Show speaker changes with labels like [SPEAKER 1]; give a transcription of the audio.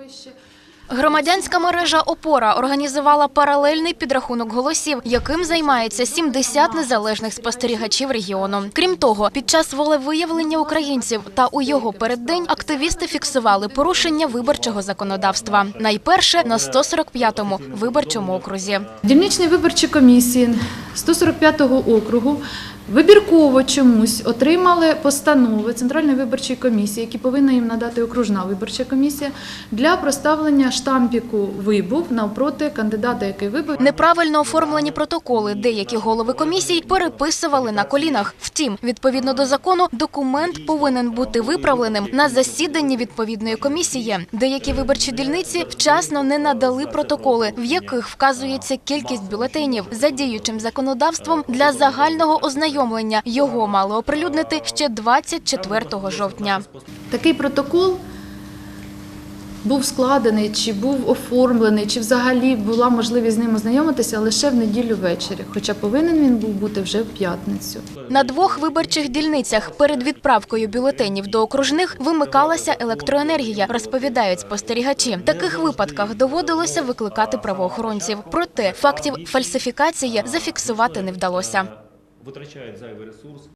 [SPEAKER 1] вище.
[SPEAKER 2] Громадянська мережа Опора організувала паралельний підрахунок голосів, яким займається 70 незалежних спостерігачів регіону. Крім того, під час волевиявлення українців та у його переддень активісти фіксували порушення виборчого законодавства. Найперше на 145-му виборчому окрузі.
[SPEAKER 1] Дільничні виборчі комісії 145-го округу вибірково чомусь отримали постанови Центральної виборчої комісії, які повинна їм надати окружна виборча комісія, для проставлення штампіку вибув навпроти кандидата, який вибув.
[SPEAKER 2] Неправильно оформлені протоколи деякі голови комісій переписували на колінах. Втім, відповідно до закону, документ повинен бути виправленим на засіданні відповідної комісії. Деякі виборчі дільниці вчасно не надали протоколи, в яких вказується кількість бюлетенів. За діючим законодавством для загального ознайомлення його мали оприлюднити ще 24 жовтня.
[SPEAKER 1] Такий протокол був складений, чи був оформлений, чи взагалі була можливість з ним ознайомитися лише в неділю ввечері, хоча повинен він був бути вже в п'ятницю.
[SPEAKER 2] На двох виборчих дільницях перед відправкою бюлетенів до окружних вимикалася електроенергія, розповідають спостерігачі. В таких випадках доводилося викликати правоохоронців. Проте фактів фальсифікації зафіксувати не вдалося.
[SPEAKER 3] Витрачають зайвий ресурс.